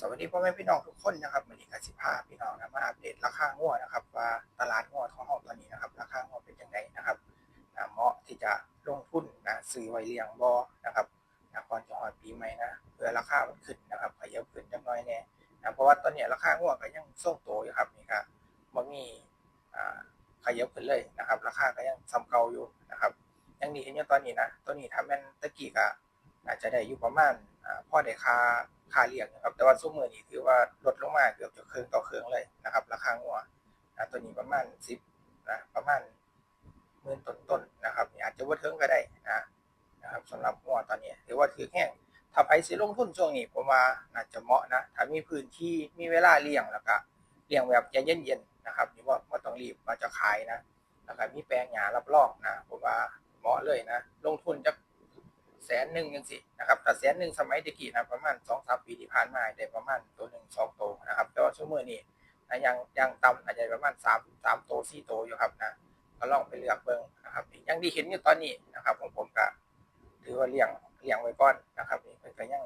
สวัสดีพ่อแม่พี่น้องทุกคนนะครับวันนี้กสิภาพี่น้องนะมาอัปเดตราคางัวนะครับ ว่าตลาดงัวทองห้องตอนนี้นะครับ ราคางัวเป็นยังไงนะครับนะเหมาะที่จะลงทุนนะซื้อไว้เลี้ยงบอนะครับนะก่อนจะหอดปีใหม่นะเพื่อราคามันขึ้นนะครับขยับขึ้นจังน้อยแน่นะเพราะว่าตอนนี้ราคางัวก็ยังทรงโตอยู่ครับนี่ครับบ่มีอ่ขยับขึ้นเลยนะครับ ราคาก็ยังซ้ำเก่าอยู่นะครับยังดีเห็นอยู่ตอนนี้นะตัวนี้ถ้าแม่นตะกี้ก็อาจจะได้อยู่ประมาณพ่อได้ค่า ค่าเลี้ยงนะครับแต่ว่าซุ้มมือนี้ถือว่าลดลงมาเกือบจะครึ่งต่อครึ่งเลยนะครับ ราคางัวนะตัวนี้ประมาณสิบนะประมาณหมื่นต้นๆนะครับอาจจะว่าถึงก็ได้นะนะครับสำหรับงัวตอนนี้ถือว่าถือแห้งถ้าไปสิลงทุนช่วงนี้ผมว่าน่าจะเหมาะนะถ้ามีพื้นที่มีเวลาเลี้ยงแล้วก็เลี้ยงแบบใจเย็นๆนะครับนี่ว่าว่าต้องรีบมาจะขายนะแล้วก็มีแปลงหญ้ารับรองนะผมว่าเหมาะเลยนะ ลงทุนจะ แสนหนึ่งยังสินะครับแต่แสนหนึ่งสมัยตะกี้นะประมาณสองสามปีที่ผ่านมาได้ประมาณตัวหนึ่งสองตัวนะครับ แต่ว่าชั่วโมงนี้นะยังยังต่ำอาจจะประมาณสามสามตัวสี่ตัวอยู่ครับนะก็ลองไปเลือกเบิ่งนะครับยังดีเห็นอยู่ตอนนี้นะครับของผมก็ถือว่าเลี้ยงเลี้ยงไว้ก่อนนะครับนี่เพิ่นก็ยัง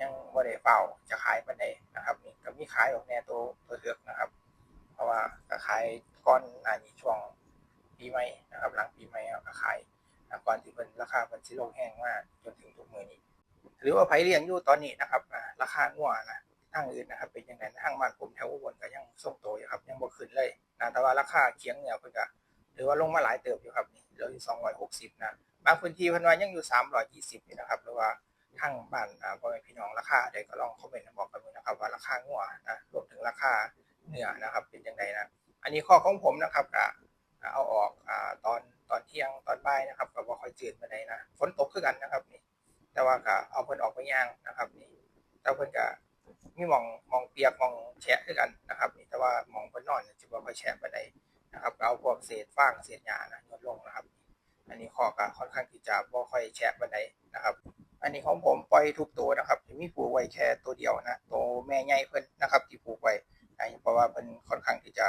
ยังบ่ได้เฝ้าจะขายปานใดนะครับนี่ก็มีขายออกแน่ตัวตัวเถือกนะครับ เพราะว่าก็ขายก่อนหน้านี้ช่วงปีใหม่นะครับ หลังปีใหม่เอาก็ขายะก่อนที่เป็นราคาเป็นสิลงแห้งมากจนถึงทุกมือนี้ หรือว่าไผเลี้ยงอยู่ตอนนี้นะครับอ่าราคางัวนะทางอื่นนะครับ เป็นยังไงทางบ้านผมแถวอุบลก็ยังทรงโตอยู่ครับ ยังบ่ขึ้นเลยนะแต่ว่าราคาเคียงเนี่ยเพิ่นก็หรือว่าลงมาหลายเติบอยู่ครับนี่เหลืออยู่260นะบางพื้นที่เพิ่นว่ายังอยู่320นี่นะครับหรือว่าทางบ้านอ่าพ่อแม่พี่น้องราคาใดก็ลองคอมเมนต์บอกกันดูนะครับ ว่าราคางัวนะรวมถึงราคาเนื้อนะครับ เป็นยังไงนะ อันนี้ข้อของผมนะครับก็เอาออกอ่าตอน บ่ายนะครับก็บ่ค่อยจืดปานใดนะฝนตกคือกันนะครับนี่ แต่ว่าก็เอาเพิ่นออกไปย่างนะครับนี่แต่เพิ่นก็มีมองมองเปียกมองแฉะคือกันนะครับนี่แต่ว่ามองเพิ่นนอนเนี่ยสิบ่ค่อยแฉะปานใดนะครับก็เอาพวกเศษฟางเศษหญ้านะยนลงนะครับ อันนี้ข้อก็ค่อนข้างที่จะบ่ค่อยแฉะปานใดนะครับ อันนี้ของผมปล่อยทุกตัวนะครับจะมีปลูกไว้แค่ตัวเดียวนะตัวแม่ใหญ่เพิ่นนะครับ ที่ปลูกไว้อันนี้เพราะว่าเพิ่นค่อนข้างที่จะ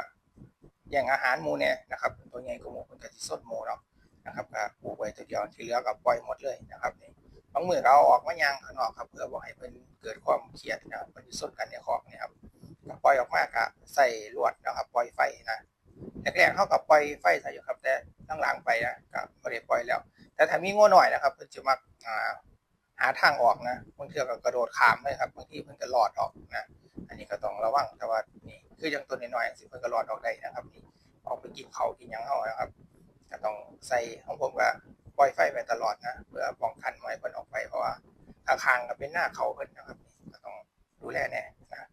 แย่งอาหารหมูเนี่ยนะครับตัวใหญ่กว่าหมูเป็นกะทิสดหมูเนาะ นะครับก็ปลูกไว้ตัวเดียวที่เหลือก็ปล่อยหมดเลยนะครับนี่บางมือเราออกมาย่างข้างนอกครับเพื่อบ่ให้เพิ่นเกิดความเครียดนะครับมันสิสดกันในคอกเนี่ยครับก็ปล่อยออกมาก็ใส่ลวดนะครับปล่อยไฟนะแรกๆเขาก็ปล่อยไฟใส่อยู่ครับ แต่หลังๆไปนะก็บ่ได้ปล่อยแล้ว แต่ถ้ามีงัวหน่อยนะครับเพิ่นจะมักหาทางออกนะบางเทื่อก็กระโดดขามเลยครับบางทีเพิ่นก็ลอดออกนะอันนี้ก็ต้องระวังแต่ว่านี่คือยังตัวน้อยๆสิเพิ่นก็รอดออกได้นะครับนี่ออกไปกินเขากินยังเฮานะครับ ก็ต้องใส่ของผมก็ปล่อยไฟไปตลอดนะเพื่อป้องกันไม่ให้เพิ่นออกไปเพราะว่าข้างๆก็เป็นหน้าเขาเพิ่นนะครับก็ต้องดูแลแน่นะ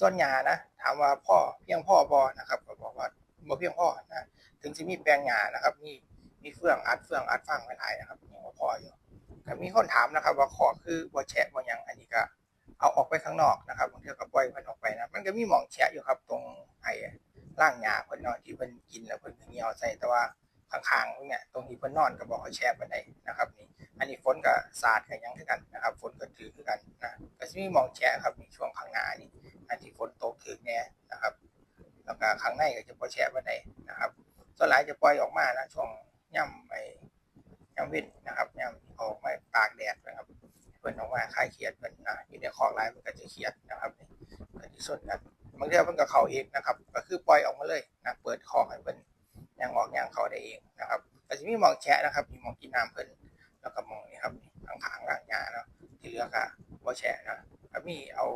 ส่วนยานะถามว่าพ่อเพียงพ่อบ่นะครับก็บอกว่าบ่เพียงพ่อนะถึงสิมีแปลงหญ้านะครับมีมีเฟืองอัดเฟืองอัดฟางไว้หลายนะครับยังพออยู่ก็มีคนถามนะครับ ว่าขอคือบ่แฉะบ่ยังอันนี้ก็เอาออกไปข้างนอกนะครับบางทีก็ปล่อยมันออกไปนะ มันก็มีหมองแฉะอยู่ครับ ตรงไอ้ล่างหญ้าเพิ่นเนาะที่เพิ่นกินแล้วเพิ่นเหนียวใส่แต่ว่า ข้างๆเนี่ยตรงที่เพิ่นนอนก็บอกให้แช่ปานใดนะครับนี่อันนี้ฝนก็สาดกันยังคือกันนะครับฝนก็ถือคือกันนะก็สิมีมองแฉะครับในช่วงข้างหน้านี่อันที่ฝนตกถึกแน่นะครับแล้วก็ข้างในก็จะบ่แฉะปานใดนะครับส่วนหลายจะปล่อยออกมานะช่วงย่ำไอ้ย่ำว้นนะครับย่ำออกมาตากแดดนะครับเพิ่นออกมาคลายเครียดเพิ่นนะอยู่ในคอกหลายมันก็จะเครียดนะครับนี่ก็ที่สุดกันบางทีเพิ่นก็เข้าเองนะครับ ก็คือปล่อยออกมาเลยนะเปิดคอกให้เพิ่นางออกย่างเข้าได้เองนะครับก็สิมีมองแชะนะครับมีมองกินน้ำเพิ่นแล้วก็มองนี่ครับข้างๆล่างหญ้าเนาะที่เหลือก็บ่แชะนะก็มีเอา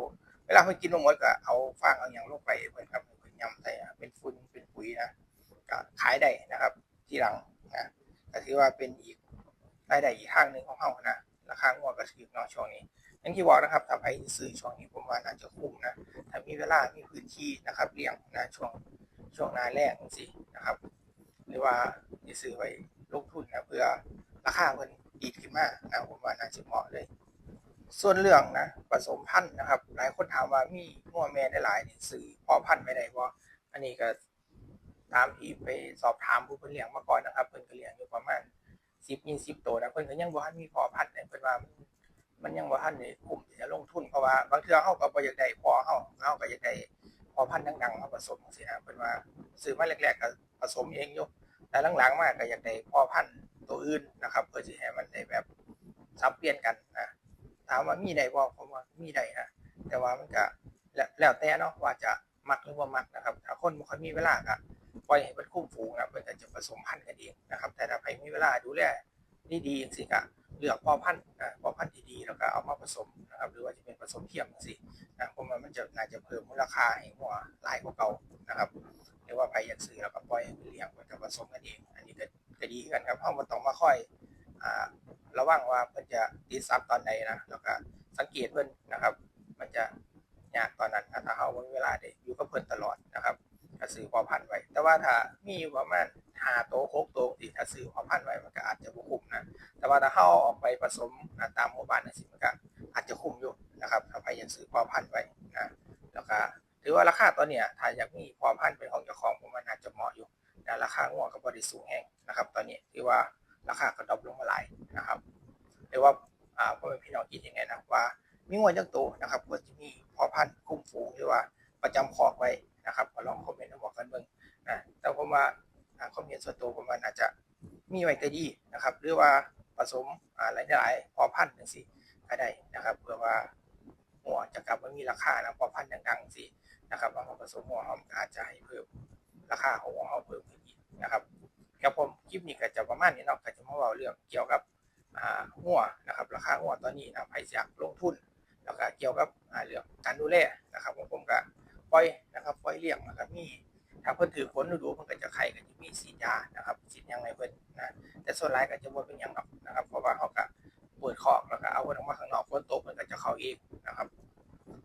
เวลาเพิ่นกินลงหมดก็เอาฟางเอาหยังลงไปเพิ่นครับเพิ่นยำใส่เป็นฝุ่นเป็นปุ๋ยนะก็ขายได้นะครับ ที่หลังนะก็ถือว่าเป็นอีกรายได้อีกทางหนึ่งของเฮานะราคางัวก็ถือเนาะช่วงนี้อย่างที่บอกนะครับถ้าไปซื้อช่วงนี้ผมว่าน่าจะคุ้มนะถ้ามีเวลามีพื้นที่นะครับเลี้ยงนะช่วงช่วงนาแรกสินะครับ หรือว่าจะซื้อไว้ลงทุนนะเพื่อราคามันดีขึ้นมานะผมว่าน่าจะเหมาะเลย ส่วนเรื่องนะผสมพันธุ์นะครับ หลายคนถามว่ามีงัวแม่ได้หลายนี่ซื้อพอพันธุ์ไม่ได้บ่อันนี้ก็ตามที่ไปสอบถามผู้เพิ่นเลี้ยงมาก่อนนะครับเพิ่นก็เลี้ยงอยู่ประมาณสิบยี่สิบตัวนะเพิ่นก็ยังบ่ทันมีพอพันธุ์เนี่ยเพิ่นว่ามันมันยังบ่ทันได้คุ้มที่จะลงทุนเพราะว่าบางเทื่อเฮาก็บ่อยากได้พอเฮาเฮาก็อยากได้ อพันธุ์ดังๆมาผสมจังซี่นะเพิ่นว่าซื้อมาแรกๆก็ผสมเองอยู่แต่หลังๆมากก็อยากได้พอพันธุ์ตัวอื่นนะครับเพื่อสิให้มันได้แบบสับเปลี่ยนกันนะถามว่ามีได้บ่ผมว่ามีได้นะแต่ว่ามันก็แล้วแต่เนาะว่าจะมักหรือว่ามักนะครับ ถ้าคนบ่ค่อยมีเวลาก็ปล่อยให้มันคุ้มฝูงนะเพิ่นก็จะผสมพันธุ์กันเองนะครับ แต่ถ้าใครมีเวลาดูแลดีๆจังซี่ก็ เลือกพ่อพันธุ์นะพ่อพันธุ์ที่ดีแล้วก็เอามาผสมนะครับหรือว่าจะเป็นผสมเทียมจังซี่นะผมว่ามันจะน่าจะเพิ่มมูลค่าให้หัวหลายกว่าเก่านะครับหรือว่าใครอยากซื้อแล้วก็ปล่อยให้เลี้ยงมันก็ผสมกันเอง อันนี้ก็ก็ดีกันครับเพราะมันต้องมาค่อยอ่าระวังว่าเพิ่นจะติดซับตอนใดนะแล้วก็สังเกตเพิ่นนะครับ มันจะยากตอนนั้นนะถ้าเฮาเวลาได้อยู่กับเพิ่นตลอดนะครับก็ซื้อพอพันธุ์ไว้ แต่ว่าถ้ามีประมาณ5โตว6โตวที่ถ้าซื้อพอพันธุ์ไว้มันก็อาจจะบ ว่าถ้าเฮาเอาออกไปผสมตามหมู่บ้านจังซี่มันก็อาจจะคุ้มอยู่นะครับถ้าใครอยากซื้อพอพันไว้นะแล้วก็ถือว่าราคาตัวเนี้ยถ้าอยากมีพอพันเป็นของเจ้าของผมว่าน่าจจะเหมาะอยู่นะราคางัวก็บ่ได้สูงแฮงนะครับ ตอนนี้ที่ว่าราคาก็ดรอปลงมาหลายนะครับหรือว่าอ่าพ่อแม่พี่น้องคิดยังไงนะว่ามีงัวจักตัวนะครับควรจะมีพอพันคุ้มฝูงหรือว่าประจำคอกไว้นะครับก็ลองคอมเมนต์มาบอกกันเบิ่งนะแต่ผมว่าความเห็นส่วนตัวผมว่าน่าจะมีไว้ก็ดีนะครับ หรือว่า ผสมอ่าหลายๆพอพันธุ์จังซี่ก็ได้นะครับเพื่อว่าหัวจะกลับมามีราคานะพอพันธุ์ดังๆจังซี่นะครับเอามาผสมหัวหอมก็อาจจะให้เพิ่มราคาของหัวเฮาเพิ่มขึ้นอีกนะครับครับผมคลิปนี้ก็จะประมาณนี้เนาะก็จะมาเว้าเรื่องเกี่ยวกับหัวนะครับ ราคาหัวตอนนี้นะใครอยากลงทุน แล้วก็เกี่ยวกับเรื่องการดูแลนะครับผมก็ปล่อยนะครับปล่อยเลี้ยงนะครับมีถ้าเพิ่นถือฝนฤดูเพิ่นก็จะไข่ก็จะ มีฉีดยานะครับฉีดยังให้เพิ่นนะแต่ส่วนหลายก็จะบ่เป็นหยังหรอกนะครับ เพราะว่าเขาก็เปิดคอกแล้วก็เอาเพิ่นออกมาข้างนอกฝนตกเพิ่นก็จะเข้าเองนะครับ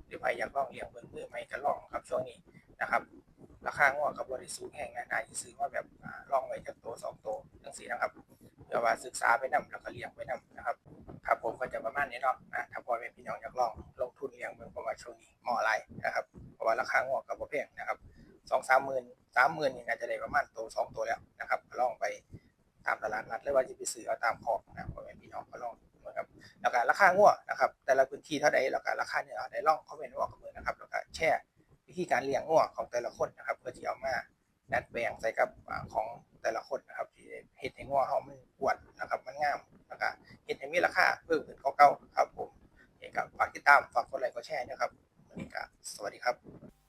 หรือใครอยากลองเลี้ยงเบิ่งมือใหม่ก็ลองครับช่วงนี้นะครับราคางัวกับบริสูงแห่งนะนายซื้อมาแบบอ่าลองไว้จากตัวสองตัวจังสี่นะครับเพื่อว่าศึกษาไปนํแล้วก็เลี้ยงไปนํนะครับครับผมก็จะประมาณนี้เนาะนะถ้าพ่อแม่พี่น้องอยากลองลงทุนเลี้ยงเบิ่งเพราะว่าช่วงนี้เหมาะหลายนะครับ เพราะว่าราคางัวกับบ่แพงนะครับสองสามหมื่น สามหมื่นนี่น่าจะได้ประมาณตัวสองตัวแล้วนะครับก็ลองไปตามตลาดนัดหรือว่าจะไปซื้อเอาตามคอกนะพ่อแม่พี่น้องก็ลองนะครับแล้วก็ราคางัวนะครับ แต่ละพื้นที่เท่าใดแล้วก็ราคาเนื้อได้ลองคอมเมนต์บอกกันเบิ่งนะครับแล้วก็แชร์วิธีการเลี้ยงงัวของแต่ละคนนะครับเพื่อที่เอามาดัดแปลงใส่กับของแต่ละคนนะครับที่เฮ็ดให้งัวเฮามันอ้วนนะครับมันงามแล้วก็เฮ็ดให้มีราคาเพิ่มขึ้นกว่าเก่าครับผมเอกฝากติดตามฝากกดไลค์กดแชร์นะครับสวัสดีครับ